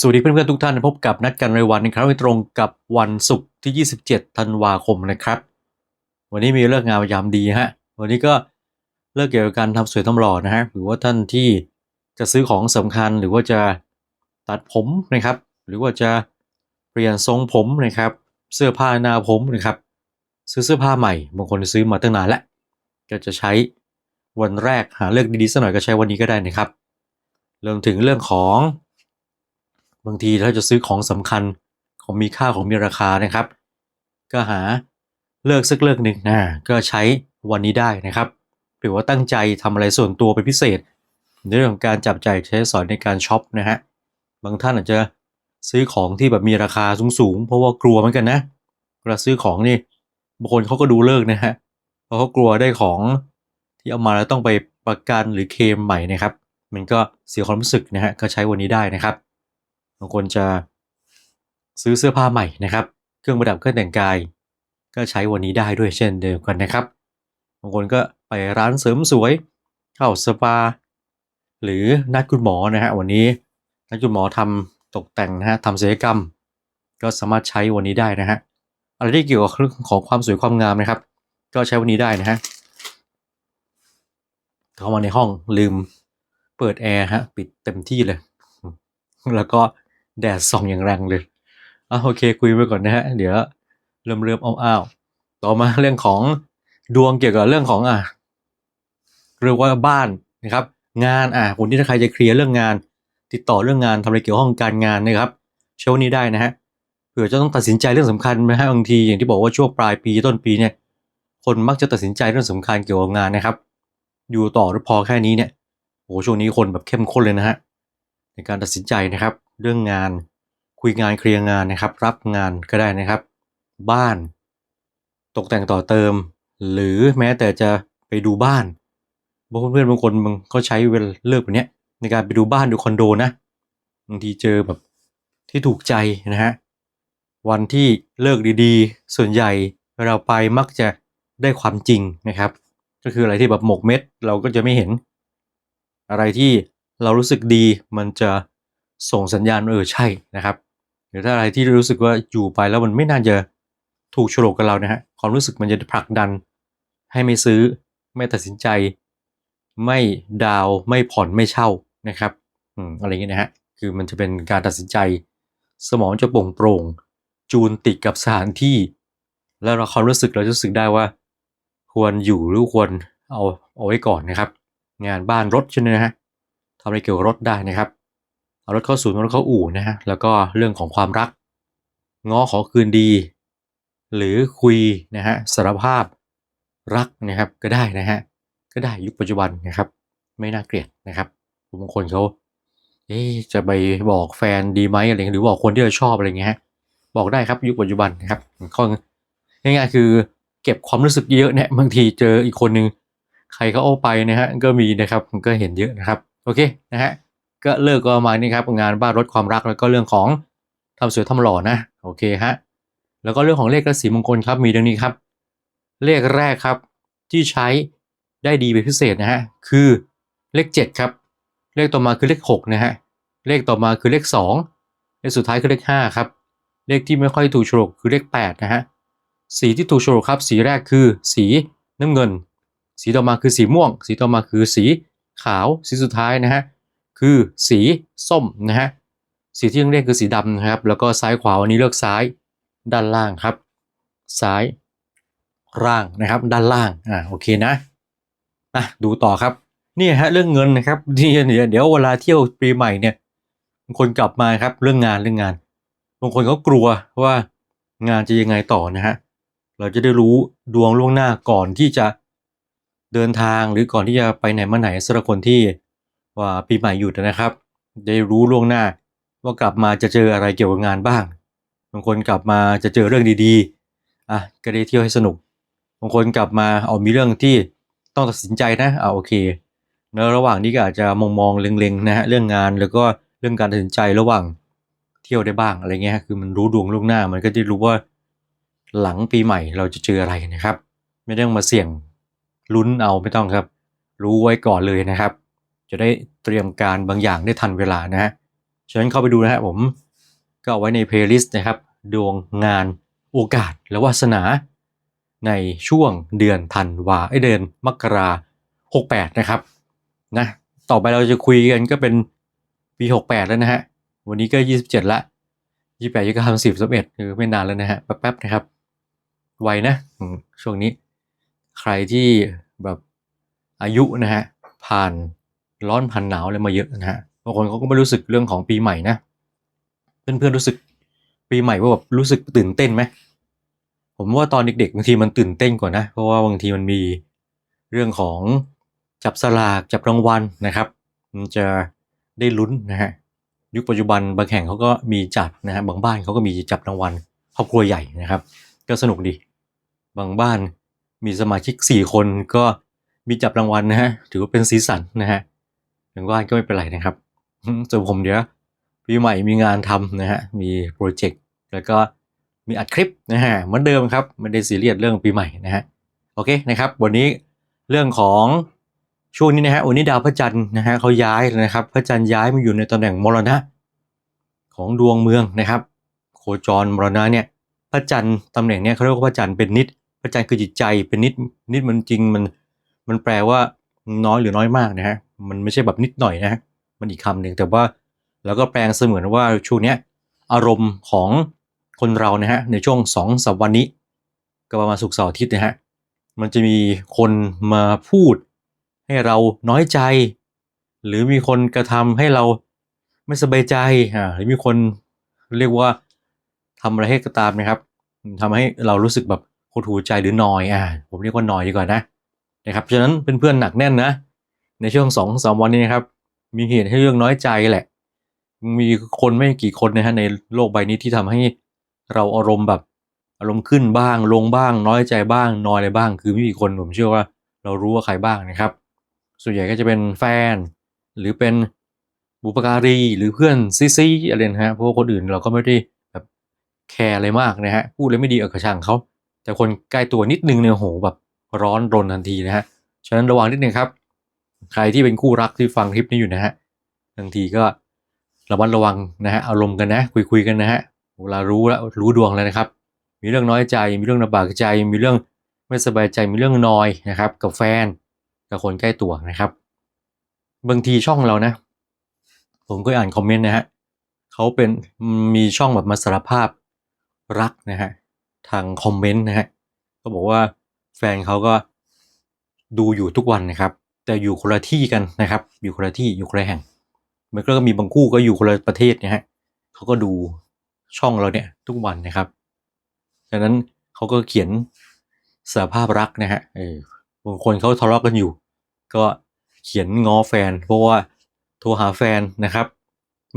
สวัสดีเพื่อนๆทุกท่านพบกับนัดกันรายวันนะครับตรงกับวันศุกร์ที่ 27 ธันวาคมนะครับ วันนี้มีเลิกงามยามดีฮะ วันนี้ก็เลิกเกี่ยวกับการทำสวยทำหล่อนะฮะหรือว่าท่านที่จะซื้อของสำคัญหรือว่าจะตัดผมนะครับ หรือว่าจะเปลี่ยนทรงผมนะครับ เสื้อผ้าหน้าผมนะครับ ซื้อเสื้อผ้าใหม่บางคนซื้อมาตั้งนานแล้วก็จะใช้วันแรกหาเลือกดีๆสักหน่อยก็ใช้วันนี้ก็ได้นะครับรวมถึงเรื่องของ บางทีถ้าจะซื้อของสำคัญของมีค่าของมีราคานะครับ ก็หาเลือกสักเลือกหนึ่งนะก็ใช้วันนี้ได้นะครับหรือว่าตั้งใจทำอะไรส่วนตัวเป็นพิเศษ ในเรื่องของการจับจ่ายใช้สอยในการช็อปนะฮะบางท่านอาจจะซื้อของที่แบบมีราคาสูงๆ เพราะว่ากลัวเหมือนกันนะเวลาซื้อของนี่บางคนเขาก็ดูเลิกนะฮะเพราะเขากลัวได้ของที่เอามาแล้วต้องไปประกันหรือเคลมใหม่นะครับ มันก็เสียความรู้สึกนะฮะก็ใช้วันนี้ได้นะครับ บางคนจะซื้อเสื้อผ้าใหม่นะครับ เครื่องประดับเครื่องแต่งกาย ก็ใช้วันนี้ได้ด้วยเช่นเดียวกันนะครับ บางคนก็ไปร้านเสริมสวย เข้าสปา หรือนัดคุณหมอนะฮะวันนี้นัดคุณหมอทำตกแต่งนะฮะทำศัลยกรรม ก็สามารถใช้วันนี้ได้นะฮะอะไรที่เกี่ยวกับเรื่องของความสวยความงามนะครับ ก็ใช้วันนี้ได้นะฮะเข้ามาในห้องลืมเปิดแอร์ฮะปิดเต็มที่เลย แล้วก็ แดดส่องอย่างแรงเลยอะโอเคคุยไปก่อนนะฮะ เดี๋ยวเริ่มเริ่มอ้าวๆต่อมาเรื่องของดวงเกี่ยวกับเรื่องของอะเรียกว่าบ้านนะครับ งานอะคนที่ถ้าใครจะเคลียร์เรื่องงาน ติดต่อเรื่องงานทำอะไรเกี่ยวข้องการงานนะครับเช้านี้ได้นะฮะเผื่อจะต้องตัดสินใจเรื่องสำคัญนะฮะบางทีอย่างที่บอกว่าช่วงปลายปีต้นปีเนี่ย คนมักจะตัดสินใจเรื่องสำคัญเกี่ยวกับงานนะครับ อยู่ต่อหรือพอแค่นี้เนี่ยโอ้ช่วงนี้คนแบบเข้มข้นเลยนะฮะในการตัดสินใจนะครับ เรื่องงาน คุยงานเคลียร์งานนะครับ รับงานก็ได้นะครับ บ้าน ตกแต่งต่อเติม หรือแม้แต่จะไปดูบ้านบางเพื่อนบางคนมันก็ใช้เวลาเลือกแบบนี้ในการไปดูบ้านดูคอนโดนะบางทีเจอแบบที่ถูกใจนะฮะวันที่เลิกดีๆ ส่วนใหญ่เราไปมักจะได้ความจริงนะครับ ก็คืออะไรที่แบบหมกเม็ดเราก็จะไม่เห็น อะไรที่เรารู้สึกดีมันจะ ส่งสัญญาณว่าเออใช่นะครับหรือถ้าอะไรที่รู้สึกว่าอยู่ไปแล้วมันไม่น่าจะถูกโฉลกกับเรานะฮะความรู้สึกมันจะผลักดัน ให้ไม่ซื้อ ไม่ตัดสินใจ ไม่ดาวไม่ผ่อนไม่เช่านะครับอืมอะไรเงี้ยนะฮะคือมันจะเป็นการตัดสินใจ สมองจะโปร่งโปร่งจูนติดกับสถานที่ แล้วเราความรู้สึกเราจะรู้สึกได้ว่า ควรอยู่หรือควรเอาเอาไว้ก่อนนะครับ งานบ้านรถใช่ไหมฮะทำอะไรเกี่ยวกับรถได้นะครับ เอารถเข้าศูนย์เอารถเข้าอู่นะฮะแล้วก็เรื่องของความรักง้อขอคืนดี หรือคุยนะฮะสารภาพรักนะครับก็ได้นะฮะก็ได้ยุคปัจจุบันนะครับ ไม่น่าเกลียดนะครับบางคนเขาเอ๊จะไปบอกแฟนดีไหมอะไรเงี้ยหรือบอกคนที่เราชอบอะไรเงี้ยบอกได้ครับยุคปัจจุบันนะครับข้อง่ายๆคือเก็บความรู้สึกเยอะเนี่ยบางทีเจออีกคนนึงใครเขาเอาไปนะฮะก็มีนะครับมันก็เห็นเยอะนะครับ โอเคนะฮะ ก็เลิกก็มานี้ครับงานบ้านรถความรักแล้วก็เรื่องของทำสวยทำหล่อนะโอเคฮะแล้วก็เรื่องของเลขและสีมงคลครับมีดังนี้ครับ เลขแรกครับที่ใช้ได้ดีเป็นพิเศษนะฮะคือเลข 7 ครับ เลขต่อมาคือเลข6นะฮะเลขต่อมาคือเลข 2 เลขสุดท้ายคือเลข5ครับเลขที่ไม่ค่อยถูกโฉลกคือเลข8นะฮะสีที่ถูกโฉลกครับสีแรกคือสีน้ำเงิน สีต่อมาคือสีม่วง สีต่อมาคือสีขาวสีสุดท้ายนะฮะ คือสีส้มนะฮะสีที่ต้องเรียกคือสีดำนะครับ แล้วก็ซ้ายขวาวันนี้เลือกซ้ายด้านล่างครับ ซ้ายร่างนะครับ ด้านล่างอ่าโอเคนะอะดูต่อครับนี่ฮะเรื่องเงินนะครับที่เดี๋ยวเวลาเที่ยวปีใหม่เนี่ยบางคนกลับมาครับเรื่องงานเรื่องงานบางคนก็กลัวว่างานจะยังไงต่อนะฮะเราจะได้รู้ดวงล่วงหน้าก่อนที่จะเดินทางหรือก่อนที่จะไปไหนมาไหนสำหรับคนที่ ว่าปีใหม่หยุดนะครับ ได้รู้ล่วงหน้า ว่ากลับมาจะเจออะไรเกี่ยวกับงานบ้าง บางคนกลับมาจะเจอเรื่องดีๆอะก็ได้เที่ยวให้สนุก บางคนกลับมาเอามีเรื่องที่ต้องตัดสินใจนะอ่าโอเคแล้วระหว่างนี้ก็อาจจะมองมองเล็งๆนะฮะเรื่องงานแล้วก็เรื่องการตัดสินใจระหว่างเที่ยวได้บ้างอะไรเงี้ยคือมันรู้ดวงล่วงหน้า มันก็จะรู้ว่าหลังปีใหม่เราจะเจออะไรนะครับ ไม่ต้องมาเสี่ยงลุ้นเอาไม่ต้องครับ รู้ไว้ก่อนเลยนะครับ จะได้เตรียมการบางอย่างได้ทันเวลานะฮะฉะนั้นเข้าไปดูนะฮะผมก็เอาไว้ในเพลย์ลิสต์นะครับ ดวงงานโอกาสและวาสนา ในช่วงเดือนธันวาไอเดือนมกราหกแปดนะครับนะต่อไปเราจะคุยกันก็เป็นปีหกแปดแล้วนะฮะวันนี้ก็ยี่สิบเจ็ดละยี่แปดยี่เก้าสิบสิบเอ็ดคือไม่นานแล้วนะฮะแป๊บๆนะครับ ไวนะช่วงนี้ ใครที่แบบอายุนะฮะผ่าน ร้อนผ่านหนาวอะไรมาเยอะนะฮะบางคนเขาก็ไม่รู้สึกเรื่องของปีใหม่นะเพื่อนๆรู้สึกปีใหม่ว่าแบบรู้สึกตื่นเต้นไหมผมว่าตอนเด็กๆบางทีมันตื่นเต้นกว่านะ เพราะว่าบางทีมันมีเรื่องของจับสลากจับรางวัลนะครับ มันจะได้ลุ้นนะฮะยุคปัจจุบันบางแห่งเขาก็มีจัดนะฮะบางบ้านเขาก็มีจับรางวัลครอบครัวใหญ่นะครับ ก็สนุกดี บางบ้านมีสมาชิกสี่คนก็มีจับรางวัลนะฮะถือว่าเป็นสีสันนะฮะ บางบ้านก็ไม่เป็นไรนะครับส่วนผมเดี๋ยวปีใหม่มีงานทำนะฮะมีโปรเจกต์แล้วก็มีอัดคลิปนะฮะเหมือนเดิมครับไม่ได้ซีเรียสเรื่องปีใหม่นะฮะโอเคนะครับวันนี้เรื่องของช่วงนี้นะฮะวันนี้ดาวพระจันทร์นะฮะเขาย้ายนะครับ พระจันทร์ย้ายมาอยู่ในตำแหน่งมรณะ ของดวงเมืองนะครับ โคจรมรณะเนี่ยพระจันทร์ตำแหน่งเนี้ยเขาเรียกว่าพระจันทร์เป็นนิด พระจันทร์คือจิตใจเป็นนิดนิดมันจริงมันมันแปลว่าน้อยหรือน้อยมากนะฮะ มันไม่ใช่แบบนิดหน่อยนะฮะมันอีกคำหนึ่งแต่ว่าแล้วก็แปลงเสมือนว่าช่วงนี้อารมณ์ของคนเรานะฮะในช่วงสองสามวันนี้ก็ประมาณศุกเสาร์อาทิตย์นะฮะมันจะมีคนมาพูดให้เราน้อยใจ หรือมีคนกระทำให้เราไม่สบายใจอ่าหรือมีคนเรียกว่าทำอะไรให้ก็ตามนะครับทำให้เรารู้สึกแบบหดหูใจหรือนอยอ่าผมเรียกว่านอยดีกว่านะนะครับฉะนั้นเป็นเพื่อนหนักแน่นนะ ในช่วงสองสามวันนี้นะครับ มีเหตุให้เรื่องน้อยใจแหละ มีคนไม่กี่คนนะฮะในโลกใบนี้ที่ทำให้เราอารมณ์แบบ อารมณ์ขึ้นบ้างลงบ้าง น้อยใจบ้างนอยอะไรบ้าง คือไม่มีคนผมเชื่อว่า เรารู้ว่าใครบ้างนะครับ ส่วนใหญ่ก็จะเป็นแฟน หรือเป็นบุปการีหรือเพื่อนซีซีอะไรนะฮะเพราะว่าคนอื่นเราก็ไม่ได้แบบแคร์อะไรมากนะฮะพูดเลยไม่ดีเออกระช่างเขาแต่คนใกล้ตัวนิดนึงเนี่ยโหแบบร้อนรนทันทีนะฮะฉะนั้นระวังนิดนึงครับ ใครที่เป็นคู่รักที่ฟังคลิปนี้อยู่นะฮะบางทีก็ระมัดระวังนะฮะอารมณ์กันนะคุยคุยๆกันนะฮะเวลารู้แล้วรู้ดวงแล้วนะครับ มีเรื่องน้อยใจ มีเรื่องลำบากใจ มีเรื่องไม่สบายใจมีเรื่องนอยนะครับกับแฟนกับคนใกล้ตัวนะครับ บางทีช่องเรานะ ผมก็อ่านคอมเมนต์นะฮะเขาเป็นมีช่องแบบมาสารภาพรักนะฮะทางคอมเมนต์นะฮะเขาบอกว่าแฟนเขาก็ดูอยู่ทุกวันนะครับ แต่อยู่คนละที่กันนะครับ อยู่คนละที่อยู่คนละแห่ง มันก็มีบางคู่ก็อยู่คนละประเทศนะฮะเขาก็ดูช่องเราเนี่ยทุกวันนะครับดังนั้นเขาก็เขียนสารภาพรักนะฮะเออบางคนเขาทะเลาะกันอยู่ ก็เขียนง้อแฟน เพราะว่าโทรหาแฟนนะครับ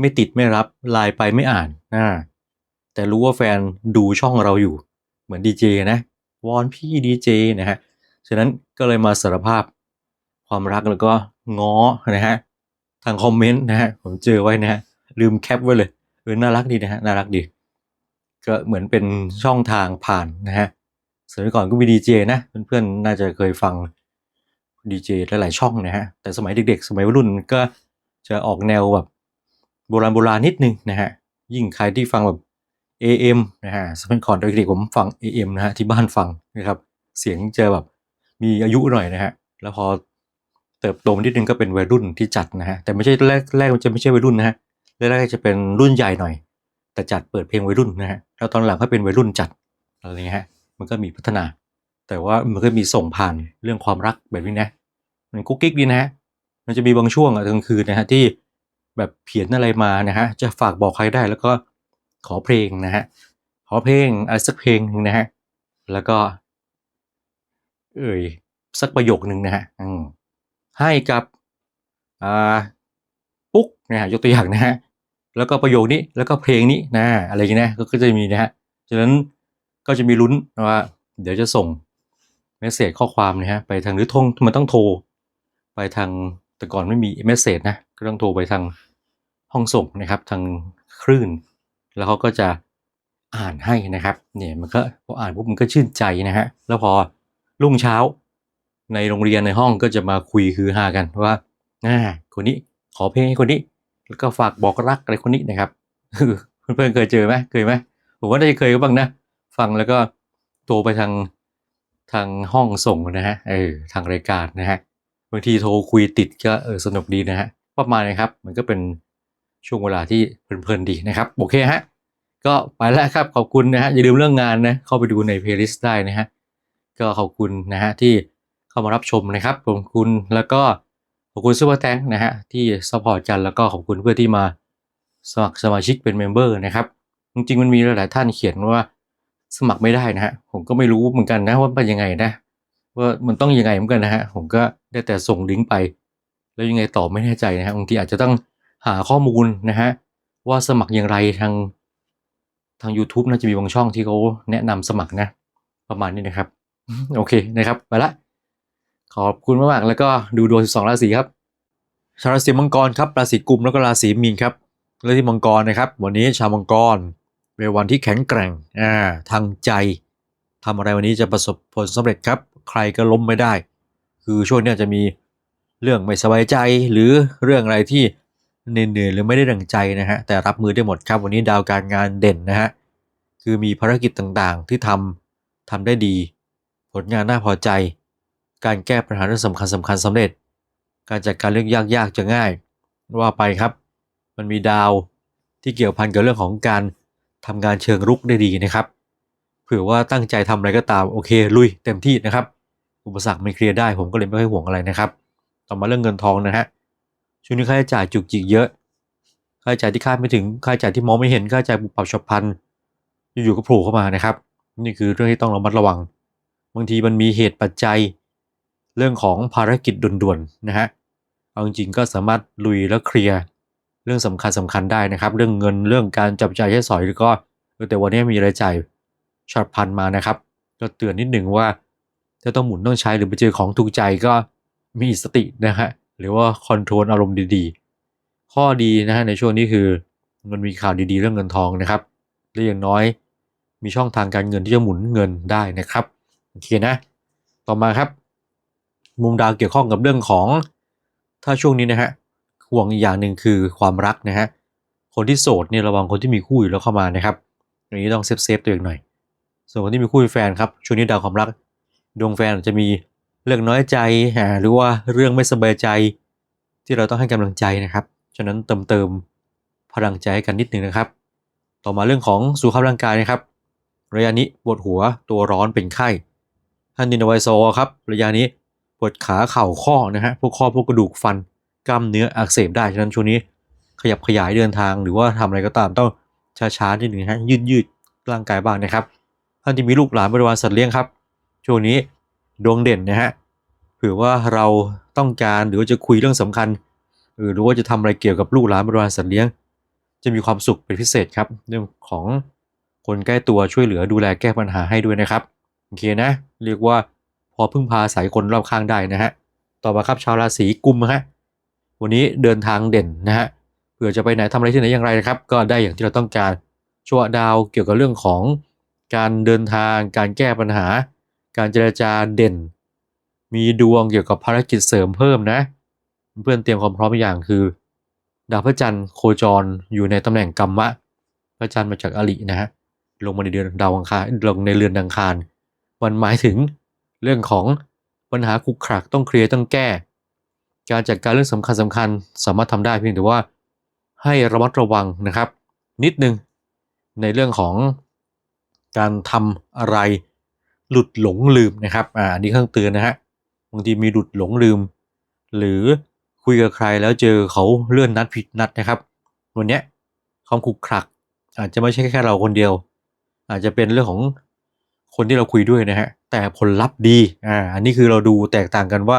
ไม่ติดไม่รับไลน์ไปไม่อ่านนะแต่รู้ว่าแฟนดูช่องเราอยู่ เหมือนดีเจนะวอนพี่ดีเจนะฮะฉะนั้นก็เลยมาสารภาพ ความรักแล้วก็ง้อนะฮะทางคอมเมนต์นะฮะผมเจอไว้นะฮะลืมแคปไว้เลยเออน่ารักดีนะฮะน่ารักดี ก็เหมือนเป็นช่องทางผ่านนะฮะสมัยก่อนก็มีดีเจนะเพื่อนๆน่าจะเคยฟังดีเจหลายๆช่องนะฮะแต่สมัยเด็กๆ สมัยวัยรุ่นก็จะออกแนวแบบโบราณโบราณนิดนึงนะฮะยิ่งใครที่ฟังแบบ AM นะฮะสมัยก่อนเด็กๆผมฟัง AM นะฮะที่บ้านฟังนะครับเสียงจะแบบมีอายุหน่อยนะฮะแล้วพอ เติบโตมานิดนึงก็เป็นวัยรุ่นที่จัดนะฮะแต่ไม่ใช่แรกแรกมันจะไม่ใช่วัยรุ่นนะฮะแรกๆจะเป็นรุ่นใหญ่หน่อย แต่จัดเปิดเพลงวัยรุ่นนะฮะแล้วตอนหลังก็เป็นวัยรุ่นจัดอะไรเงี้ยฮะมันก็มีพัฒนา แต่ว่ามันก็มีส่งผ่านเรื่องความรักแบบนี้นะมันกุ๊กกิ๊กดีนะฮะมันจะมีบางช่วงอะกลางคืนนะฮะที่แบบเขียนอะไรมานะฮะจะฝากบอกใครได้แล้วก็ขอเพลงนะฮะขอเพลงอะไรสักเพลงหนึ่งนะฮะแล้วก็ เอ่ยสักประโยคนึงนะฮะอืม ให้กับปุ๊กนะฮะยกตัวอย่างนะฮะแล้วก็ประโยคนี้แล้วก็เพลงนี้นะอะไรอย่างเงี้ยนะก็ก็จะมีนะฮะฉะนั้นก็จะมีลุ้นว่าเดี๋ยวจะส่งเมสเซจข้อความนะฮะไปทางหรือทงมันต้องโทร ไปทางแต่ก่อนไม่มีเมสเซจนะก็ต้องโทรไปทางห้องส่งนะครับ ทางคลื่น แล้วเขาก็จะอ่านให้นะครับ เนี่ยมันก็พออ่านปุ๊บมันก็ชื่นใจนะฮะแล้วพอรุ่งเช้า ในโรงเรียนในห้องก็จะมาคุยคือฮากันว่าอ่าคนนี้ขอเพลงให้คนนี้ แล้วก็ฝากบอกรักอะไรคนนี้นะครับเพื่อนๆเคยเจอไหมเคยไหมผมว่าน่าจะเคยบ้างนะ ฟังแล้วก็โทรไปทางทางห้องส่งนะฮะเออทางรายการนะฮะบางทีโทรคุยติดก็เออสนุกดีนะฮะประมาณนี้ครับ มันก็เป็นช่วงเวลาที่เพลินๆดีนะครับ โอเคฮะก็ไปแล้วครับขอบคุณนะฮะอย่าลืมเรื่องงานนะเข้าไปดูในเพลย์ลิสต์ได้นะฮะก็ขอบคุณนะฮะที่ เข้ามารับชมนะครับขอบคุณแล้วก็ขอบคุณซูเปอร์แตงนะฮะที่สปอร์ตกันแล้วก็ขอบคุณเพื่อที่มาสมัครสมาชิกเป็นเมมเบอร์นะครับ จริงๆมันมีหลายๆท่านเขียนว่าสมัครไม่ได้นะฮะผมก็ไม่รู้เหมือนกันนะว่าเป็นยังไงนะว่ามันต้องยังไงเหมือนกันนะฮะผมก็ได้แต่ส่งลิงก์ไป แล้วยังไงต่อไม่แน่ใจนะฮะบางทีอาจจะต้องหาข้อมูลนะฮะว่าสมัครอย่างไรทางทาง YouTube น่าจะมีบางช่องที่เขาแนะนำสมัครนะ ประมาณนี้นะครับ โอเคนะครับ ไปละ ขอบคุณมากๆแล้วก็ดูดวง 12 ราศีครับ ชาวราศีมังกรครับ ราศีกุมแล้วก็ราศีมีนครับเรื่องที่มังกรนะครับ วันนี้ชาวมังกรเป็นวันที่แข็งแกร่งอ่าทางใจทำอะไรวันนี้จะประสบผลสำเร็จครับ ใครก็ล้มไม่ได้ คือช่วงนี้จะมีเรื่องไม่สบายใจหรือเรื่องอะไรที่เหนื่อยหรือไม่ได้ดังใจนะฮะแต่รับมือได้หมดครับ วันนี้ดาวการงานเด่นนะฮะคือมีภารกิจต่างๆที่ทำทำได้ดี ผลงานน่าพอใจ การแก้ปัญหาเรื่องสำคัญสำคัญสำเร็จ การจัดการเรื่องยากๆจะง่าย ว่าไปครับ มันมีดาวที่เกี่ยวพันกับเรื่องของการทำงานเชิงรุกได้ดีนะครับ เผื่อว่าตั้งใจทำอะไรก็ตามโอเค ลุยเต็มที่นะครับ อุปสรรคมันเคลียร์ได้ผมก็เลยไม่ค่อยห่วงอะไรนะครับ ต่อมาเรื่องเงินทองนะฮะ ช่วงนี้ค่าใช้จ่ายจุกจิกเยอะ ค่าใช้จ่ายที่คาดไม่ถึง ค่าใช้จ่ายที่มองไม่เห็น ค่าใช้จ่ายปุบปับฉับพลัน อยู่ๆก็โผล่เข้ามานะครับ นี่คือเรื่องที่ต้องระมัดระวัง บางทีมันมีเหตุปัจจัย เรื่องของภารกิจด่วนๆนะฮะเอาจริงๆก็สามารถลุยแล้วเคลียร์เรื่องสำคัญสำคัญได้นะครับ เรื่องเงินเรื่องการจับจ่ายใช้สอยก็แต่วันนี้มีรายจ่ายฉับพลันมานะครับ ก็เตือนนิดหนึ่งว่าถ้าต้องหมุนต้องใช้หรือไปเจอของถูกใจก็มีสตินะฮะหรือว่าคอนโทรลอารมณ์ดีๆ ข้อดีนะฮะในช่วงนี้คือมันมีข่าวดีๆเรื่องเงินทองนะครับและอย่างน้อยมีช่องทางการเงินที่จะหมุนเงินได้นะครับโอเคนะ ต่อมาครับ มุมดาวเกี่ยวข้องกับเรื่องของ ถ้าช่วงนี้นะฮะห่วงอีกอย่างหนึ่งคือความรักนะฮะคนที่โสดเนี่ยระวังคนที่มีคู่อยู่แล้วเข้ามานะครับอย่างนี้ต้องเซฟเซฟตัวเองหน่อย ส่วนคนที่มีคู่มีแฟนครับช่วงนี้ดาวความรัก ดวงแฟนจะมีเรื่องน้อยใจหรือว่าเรื่องไม่สบายใจ ที่เราต้องให้กำลังใจนะครับฉะนั้นเติมเติมพลังใจให้กันนิดนึงนะครับ ต่อมาเรื่องของสุขภาพร่างกายนะครับ ระยะนี้ปวดหัวตัวร้อนเป็นไข้ท่านดินไวโซครับ ระยะนี้ ปวดขาเข่าข้อนะฮะพวกข้อพวกกระดูกฟันกล้ามเนื้ออักเสบได้ฉะนั้นช่วงนี้ขยับขยายเดินทางหรือว่าทำอะไรก็ตามต้องช้าๆนิดหนึ่งฮะยืดยืดร่างกายบ้างนะครับท่านที่มีลูกหลานบริวารสัตว์เลี้ยงครับ ช่วงนี้ดวงเด่นนะฮะเผื่อว่าเราต้องการหรือว่าจะคุยเรื่องสำคัญ หรือว่าจะทำอะไรเกี่ยวกับลูกหลานบริวารสัตว์เลี้ยง จะมีความสุขเป็นพิเศษครับ เรื่องของคนใกล้ตัวช่วยเหลือดูแลแก้ปัญหาให้ด้วยนะครับโอเคนะ เรียกว่า พอพึ่งพาสายคนรอบข้างได้นะฮะต่อมาครับชาวราศีกุมฮะวันนี้เดินทางเด่นนะฮะเผื่อจะไปไหนทำอะไรที่ไหนอย่างไรนะครับ ก็ได้อย่างที่เราต้องการชั่วดาวเกี่ยวกับเรื่องของการเดินทาง การแก้ปัญหา การเจรจาเด่น มีดวงเกี่ยวกับภารกิจเสริมเพิ่มนะ เพื่อนเตรียมความพร้อมอย่างคือ ดาวพระจันทร์โคจรอยู่ในตำแหน่งกรรมะ พระจันทร์มาจากอรินะฮะลงมาในเดือนดาวอังคารลงในเรือนอังคารมันหมายถึง เรื่องของปัญหาขุกขรักต้องเคลียร์ต้องแก้ การจัดการเรื่องสำคัญสำคัญสามารถทำได้เพียงแต่ว่าให้ระมัดระวังนะครับ นิดนึงในเรื่องของการทำอะไรหลุดหลงลืมนะครับอ่าอันนี้ข้างเตือนนะฮะบางทีมีหลุดหลงลืม หรือคุยกับใครแล้วเจอเขาเลื่อนนัดผิดนัดนะครับ วันเนี้ยความขุกขรัก อาจจะไม่ใช่แค่เราคนเดียว อาจจะเป็นเรื่องของคนที่เราคุยด้วยนะฮะ แต่ผลลัพธ์ดีอ่าอันนี้คือเราดูแตกต่างกันว่า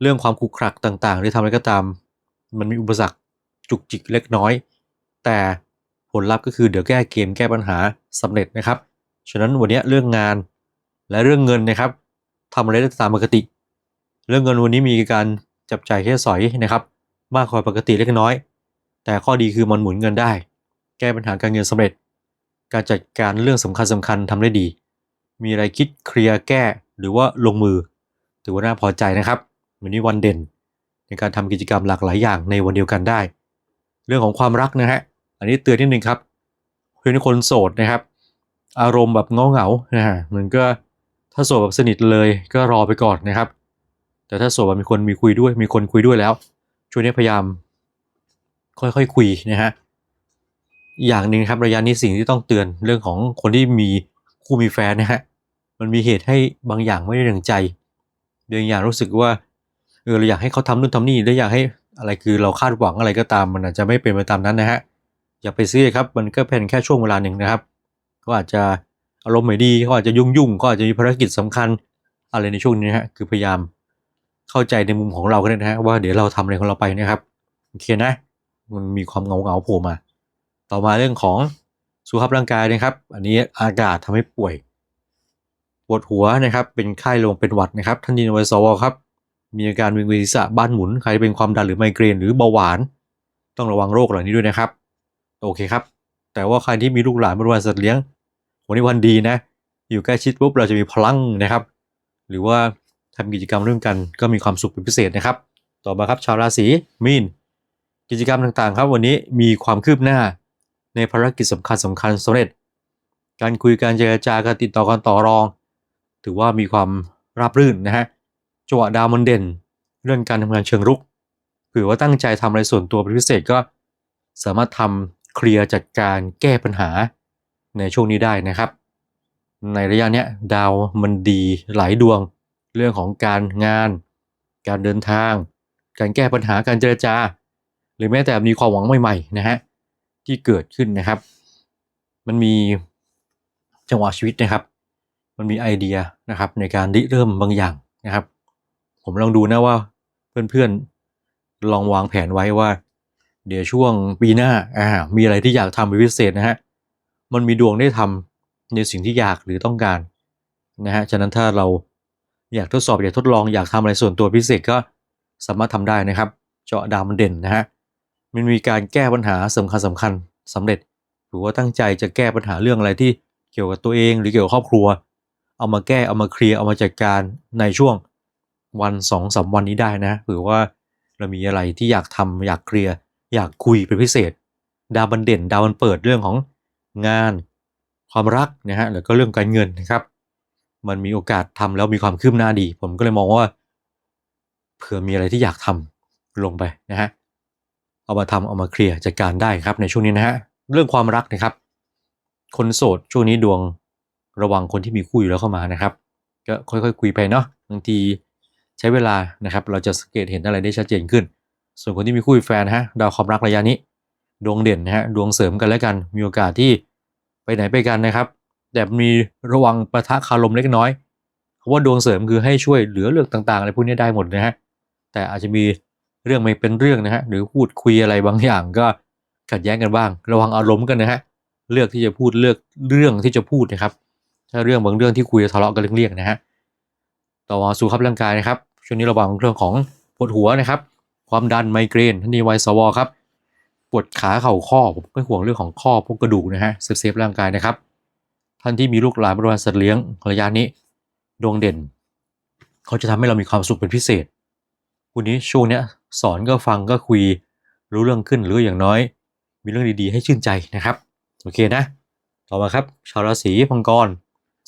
เรื่องความขุกขรักต่างๆหรือทำอะไรก็ตาม มันมีอุปสรรคจุกจิกเล็กน้อย แต่ผลลัพธ์ก็คือเดี๋ยวแก้เกมแก้ปัญหาสำเร็จนะครับ ฉะนั้นวันนี้เรื่องงานและเรื่องเงินนะครับทำอะไรได้ตามปกติ เรื่องเงินวันนี้มีการจับจ่ายแค่สอยนะครับ มากกว่าปกติเล็กน้อย แต่ข้อดีคือมันหมุนเงินได้ แก้ปัญหาการเงินสำเร็จ การจัดการเรื่องสำคัญสำคัญทำได้ดี มีอะไรคิดเคลียร์แก้หรือว่าลงมือ ถือว่าน่าพอใจนะครับ วันนี้วันเด่น ในการทำกิจกรรมหลากหลายอย่างในวันเดียวกันได้ เรื่องของความรักนะฮะ อันนี้เตือนนิดนึงครับเพื่อนคนโสดนะครับ อารมณ์แบบเงาเงาๆนะฮะมันก็ถ้าโสดแบบสนิทเลยก็รอไปก่อนนะครับ แต่ถ้าโสดแบบมีคนมีคุยด้วย มีคนคุยด้วยแล้ว ช่วงนี้พยายาม ค่อยๆคุยนะฮะอย่างหนึ่งครับระยะนี้สิ่งที่ต้องเตือนเรื่องของคนที่มี คู่มีแฟนนะฮะมันมีเหตุให้บางอย่างไม่ได้ดังใจบางอย่างรู้สึกว่าเออเราอยากให้เขาทำนู่นทำนี่แล้วอยากให้อะไรคือเราคาดหวังอะไรก็ตาม มันอาจจะไม่เป็นไปตามนั้นนะฮะอย่าไปซีเรียสครับมันก็เป็นแค่ช่วงเวลาหนึ่งนะครับก็อาจจะอารมณ์ไม่ดีเขาอาจจะยุ่งยุ่งก็อาจจะมีภารกิจสำคัญอะไรในช่วงนี้นะฮะคือพยายามเข้าใจในมุมของเราก็ได้นะฮะว่าเดี๋ยวเราทำอะไรของเราไปนะครับโอเคนะ มันมีความเงาเงาๆโผล่มา ต่อมาเรื่องของ สุขภาพร่างกายนะครับ อันนี้อากาศทำให้ป่วย ปวดหัวนะครับ เป็นไข้ลงเป็นหวัดนะครับ ท่านยินไวสวครับ มีอาการวิงเวียนศีรษะบ้านหมุน ใครเป็นความดันหรือไมเกรนหรือเบาหวาน ต้องระวังโรคเหล่านี้ด้วยนะครับ โอเคครับ แต่ว่าใครที่มีลูกหลานบริวารสัตว์เลี้ยง วันนี้วันดีนะ อยู่ใกล้ชิดปุ๊บเราจะมีพลังนะครับ หรือว่าทำกิจกรรมร่วมกันก็มีความสุขเป็นพิเศษนะครับ ต่อมาครับชาวราศีมีน กิจกรรมต่างๆ ครับวันนี้มีความคืบหน้า ในภารกิจสำคัญสำคัญสำเร็จ การคุยการเจรจาการติดต่อการต่อรอง ถือว่ามีความราบรื่นนะฮะจังหวะดาวมันเด่น เรื่องการทำงานเชิงรุกเผื่อว่าตั้งใจทำอะไรส่วนตัวเป็นพิเศษก็สามารถทำเคลียร์จัดการแก้ปัญหาในช่วงนี้ได้นะครับ ในระยะเนี้ยดาวมันดีหลายดวง เรื่องของการงาน การเดินทาง การแก้ปัญหาการเจรจา หรือแม้แต่มีความหวังใหม่ๆนะฮะ ที่เกิดขึ้นนะครับ มันมีจังหวะชีวิตนะครับ มันมีไอเดียนะครับ ในการริเริ่มบางอย่างนะครับ ผมลองดูนะว่าเพื่อนๆลองวางแผนไว้ว่า เดี๋ยวช่วงปีหน้าอ่ามีอะไรที่อยากทำเป็นพิเศษนะฮะมันมีดวงได้ทำในสิ่งที่อยากหรือต้องการนะฮะฉะนั้นถ้าเราอยากทดสอบอยากทดลองอยากทำอะไรส่วนตัวพิเศษก็สามารถทำได้นะครับ เจาะดาวมันเด่นนะฮะ มันมีการแก้ปัญหาสำคัญสำคัญสำเร็จ หรือว่าตั้งใจจะแก้ปัญหาเรื่องอะไรที่เกี่ยวกับตัวเองหรือเกี่ยวกับครอบครัว เอามาแก้เอามาเคลียร์เอามาจัดการในช่วงวันสองสามวันนี้ได้นะหรือว่าเรามีอะไรที่อยากทำอยากเคลียร์อยากคุยเป็นพิเศษ ดาวบันเด่น ดาวมันเปิดเรื่องของงาน ความรักนะฮะแล้วก็เรื่องการเงินนะครับ มันมีโอกาสทำแล้วมีความคืบหน้าดี ผมก็เลยมองว่าเผื่อมีอะไรที่อยากทำลงไปนะฮะ เอามาทำเอามาเคลียร์จัดการได้ครับในช่วงนี้นะฮะเรื่องความรักนะครับ คนโสดช่วงนี้ดวงระวังคนที่มีคู่อยู่แล้วเข้ามานะครับ ก็ค่อยๆคุยไปเนาะบางทีใช้เวลานะครับ เราจะสังเกตเห็นอะไรได้ชัดเจนขึ้น ส่วนคนที่มีคู่แฟนฮะดาวความรักระยะนี้ ดวงเด่นนะฮะดวงเสริมกันแล้วกันมีโอกาสที่ไปไหนไปกันนะครับ แต่มีระวังประทะคารมเล็กน้อยเพราะว่าดวงเสริมคือให้ช่วยเหลือเรื่องต่างๆอะไรพวกนี้ได้หมดนะฮะแต่อาจจะมี เรื่องไม่เป็นเรื่องนะฮะหรือพูดคุยอะไรบางอย่างก็ขัดแย้งกันบ้าง ระวังอารมณ์กันนะฮะเลือกที่จะพูดเลือกเรื่องที่จะพูดนะครับ ถ้าเรื่องบางเรื่องที่คุยทะเลาะกันเลี่ยงๆนะฮะต่อมาสู่ขับร่างกายนะครับช่วงนี้ระวังเรื่องของปวดหัวนะครับ ความดันไมเกรนท่านนี้ไวสวครับปวดขาเข่าข้อผมไม่ห่วงเรื่องของข้อพวกกระดูกนะฮะเซฟเซฟร่างกายนะครับท่านที่มีลูกหลานบริวารสัตว์เลี้ยงระยะนี้ดวงเด่น เขาจะทำให้เรามีความสุขเป็นพิเศษวันนี้ช่วงเนี้ย สอนก็ฟังก็คุยรู้เรื่องขึ้นหรืออย่างน้อย มีเรื่องดีๆ ให้ชื่นใจนะครับ โอเคนะ ต่อมาครับชาวราศีมังกร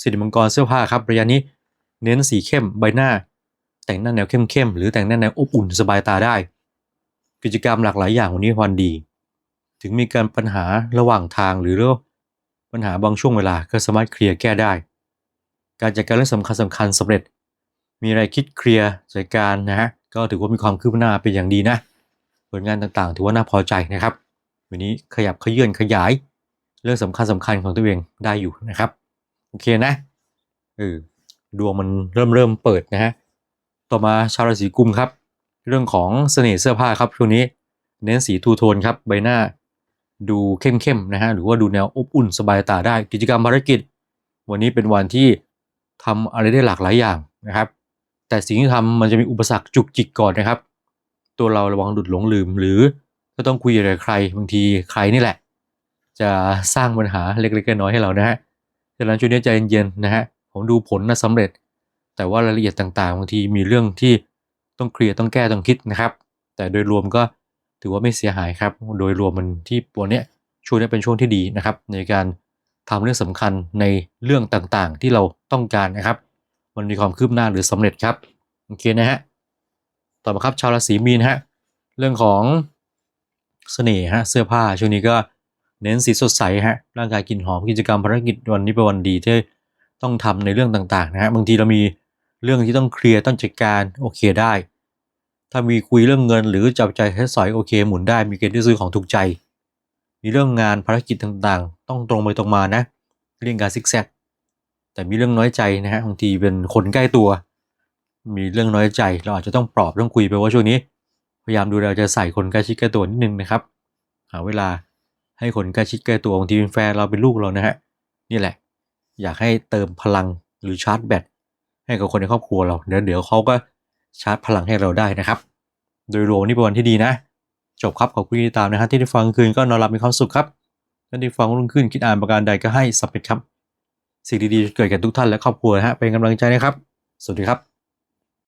สีมังกรเสื้อผ้าครับระยะนี้ เน้นสีเข้มใบหน้า แต่งหน้าแนวเข้มๆหรือแต่งหน้าแนวอบอุ่นสบายตาได้ กิจกรรมหลากหลายอย่างวันนี้วันดี ถึงมีการปัญหาระหว่างทางหรือเรื่องปัญหาบางช่วงเวลาก็สามารถเคลียร์แก้ได้ การจัดการเรื่องสำคัญสำคัญสำเร็จ มีอะไรคิดเคลียร์จัดการนะฮะก็ถือว่ามีความคืบหน้าเป็นอย่างดีนะ ผลงานต่างๆ ถือว่าน่าพอใจนะครับ วันนี้ขยับขยื่นขยาย เรื่องสำคัญสำคัญของตัวเองได้อยู่นะครับ โอเคนะเออดวงมันเริ่มเริ่มเปิดนะฮะต่อมาชาวราศีกุมครับ เรื่องของเสน่ห์เสื้อผ้าครับช่วงนี้ เน้นสีทูโทนครับใบหน้า ดูเข้มๆนะฮะหรือว่าดูแนวอบอุ่นสบายตาได้กิจกรรมภารกิจ วันนี้เป็นวันที่ทำอะไรได้หลากหลายอย่างนะครับ แต่สิ่งที่ทำมันจะมีอุปสรรคจุกจิกก่อนนะครับ ตัวเราระวังดุดหลงลืม หรือก็ต้องคุยอะไรกับใครบางทีใครนี่แหละ จะสร้างปัญหาเล็กๆน้อยๆให้เรานะฮะฉะนั้นช่วงนี้ใจเย็นๆนะฮะผมดูผลนะสำเร็จ แต่ว่ารายละเอียดต่างๆบางทีมีเรื่องที่ต้องเคลียร์ต้องแก้ต้องคิดนะครับ แต่โดยรวมก็ถือว่าไม่เสียหายครับ โดยรวมมันที่วันเนี้ยช่วงนี้เป็นช่วงที่ดีนะครับ ในการทำเรื่องสำคัญในเรื่องต่างๆ ที่เราต้องการนะครับ มันมีความคืบหน้าหรือสำเร็จครับโอเคนะฮะต่อมาครับชาวราศีมีนฮะเรื่องของเสน่ห์ฮะเสื้อผ้าช่วงนี้ก็เน้นสีสดใสฮะร่างกายกลิ่นหอมกิจกรรมภารกิจวันนี้เป็นวันดีที่ต้องทำในเรื่องต่างๆนะฮะบางทีเรามีเรื่องที่ต้องเคลียร์ต้องจัดการโอเคได้ ถ้ามีคุยเรื่องเงินหรือจับใจใช้สอยโอเค หมุนได้มีเกณฑ์ที่ซื้อของถูกใจ มีเรื่องงานภารกิจต่างๆ ต้องตรงไปตรงมานะ เรื่องการซิกแซก แต่มีเรื่องน้อยใจนะฮะบางทีเป็นคนใกล้ตัว มีเรื่องน้อยใจ เราอาจจะต้องปลอบต้องคุยไปว่าช่วงนี้ พยายามดูแลจะใส่คนใกล้ชิดใกล้ตัวนิดนึงนะครับ หาเวลาให้คนใกล้ชิดใกล้ตัวบางทีเป็นแฟนเราเป็นลูกเรานะฮะนี่แหละ อยากให้เติมพลังหรือชาร์จแบตให้กับคนในครอบครัวเราเดี๋ยวเดี๋ยวเขาก็ชาร์จพลังให้เราได้นะครับ โดยรวมนี่เป็นวันที่ดีนะ จบครับขอบคุณที่ติดตามนะฮะที่ได้ฟังคืนก็นอนหลับมีความสุขครับท่านที่ฟังรุ่งขึ้นคิดอ่านประการใดก็ให้สำเร็จครับ สิ่งดีๆเกิดกับทุกท่านและครอบครัวนะฮะเป็นกำลังใจนะครับ สวัสดีครับ